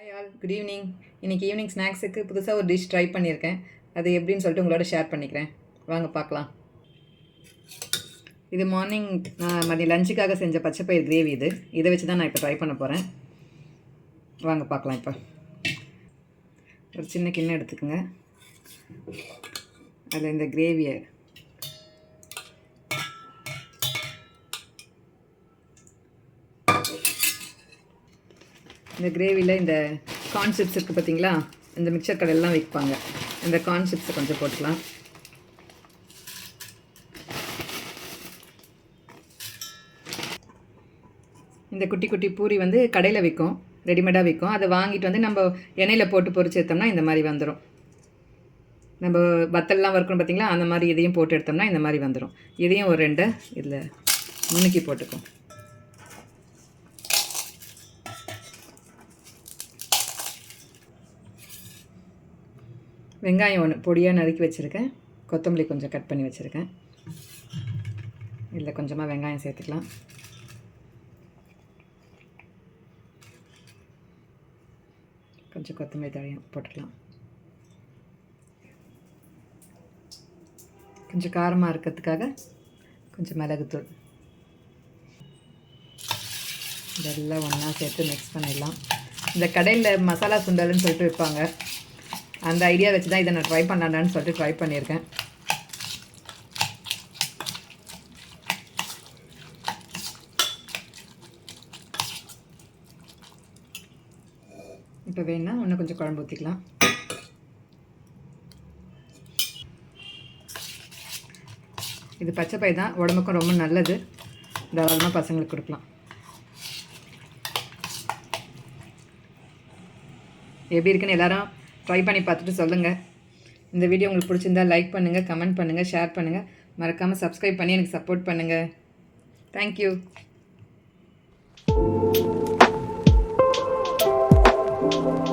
Hi all good evening இன்றைக்கி evening ஸ்நாக்ஸுக்கு புதுசாக ஒரு டிஷ் ட்ரை பண்ணியிருக்கேன் அது எப்படின்னு சொல்லிட்டு உங்களோட ஷேர் பண்ணிக்கிறேன். வாங்க பார்க்கலாம். இது மார்னிங் நான் மதியம் லஞ்சுக்காக செஞ்ச பச்சைப்பயிர் கிரேவி இது. இதை வச்சு தான் நான் இப்போ ட்ரை பண்ண போகிறேன் வாங்க பார்க்கலாம் இப்போ. ஒரு சின்ன கிண்ணம் எடுத்துக்கோங்க. அதில் இந்த கிரேவியை இந்த கிரேவியில் இந்த கான்செப்ட்ஸ் இருக்குது பார்த்தீங்களா இந்த மிக்சர் கடையெல்லாம் விற்பாங்க. இந்த கான்செப்ட்ஸை கொஞ்சம் போட்டுக்கலாம். இந்த குட்டி குட்டி பூரி வந்து கடையில் விற்கும் ரெடிமேடாக விற்கும் அதை வாங்கிட்டு வந்து நம்ம எண்ணெயில் போட்டு பொறிச்சு எடுத்தோம்னா இந்த மாதிரி வந்துடும் நம்ம வத்தல்லாம் வறுக்கணும் பார்த்தீங்களா அந்த மாதிரி இதையும் போட்டு எடுத்தோம்னா இந்த மாதிரி வந்துடும் இதையும் ஒரு ரெண்டை இதில் நுணுக்கி போட்டுக்கும். வெங்காயம் ஒன்று பொடியாக நறுக்கி வச்சுருக்கேன். கொத்தமல்லி கொஞ்சம் கட் பண்ணி வச்சுருக்கேன். இதில் கொஞ்சமாக வெங்காயம் சேர்த்துக்கலாம். கொஞ்சம் கொத்தமல்லி தழையும் போட்டுக்கலாம். கொஞ்சம் காரமாக இருக்கிறதுக்காக கொஞ்சம் மிளகுத்தூள் இதெல்லாம் ஒன்றா சேர்த்து மிக்ஸ் பண்ணிடலாம். இந்த கடையில் மசாலா சுண்டல்னு சொல்லிட்டு விற்பாங்க. அந்த ஐடியா வச்சு தான் இதை நான் ட்ரை பண்ணலான்னு சொல்லிட்டு ட்ரை பண்ணியிருக்கேன். இப்போ வேணா இன்னும் கொஞ்சம் குழம்பு ஊற்றிக்கலாம் இது பச்சை பை தான். உடம்புக்கும் ரொம்ப நல்லது. தாராளமாக பசங்களுக்கு கொடுக்கலாம். எப்படி இருக்குன்னு எல்லாரும் ட்ரை பண்ணி பார்த்துட்டு சொல்லுங்கள் இந்த வீடியோ உங்களுக்கு பிடிச்சிருந்தால் லைக் பண்ணுங்கள் கமெண்ட் பண்ணுங்கள் ஷேர் பண்ணுங்கள் மறக்காமல் சப்ஸ்கிரைப் பண்ணி எனக்கு சப்போர்ட் பண்ணுங்கள் தேங்க்யூ thank you.